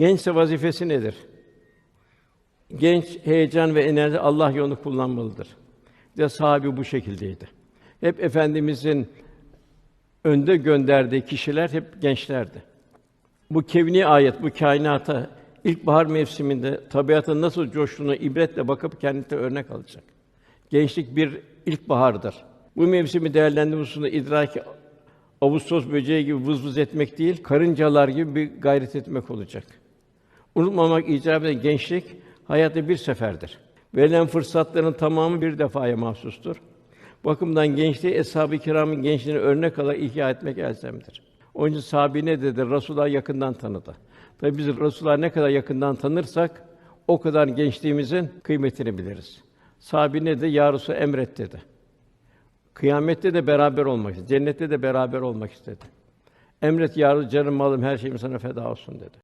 Gençse vazifesi nedir? Genç heyecan ve enerji Allah yolunu kullanmalıdır. De sahabi bu şekildeydi. Hep efendimizin önde gönderdiği kişiler hep gençlerdi. Bu kevni ayet, bu kainata ilkbahar mevsiminde tabiatın nasıl coştuğunu ibretle bakıp kendine örnek alacak. Gençlik bir ilkbahardır. Bu mevsimi değerlendirme hususunda idraki Ağustos böceği gibi vız vız etmek değil, karıncalar gibi bir gayret etmek olacak. Unutmamak icap eden gençlik hayatta bir seferdir. Verilen fırsatların tamamı bir defaya mahsustur. Bakımdan gençliği eshab-ı kiramın gençliğini örnek alarak ihya etmek elzemdir. Onun için sahabi ne dedi? Resulullah yakından tanıdı. Tabi biz Resulullah ne kadar yakından tanırsak o kadar gençliğimizin kıymetini biliriz. Sahabi ne dedi? Ya emret dedi. Kıyamette de beraber olmak istedi. Cennette de beraber olmak istedi. Emret ya canım malım her şeyim sana feda olsun dedi.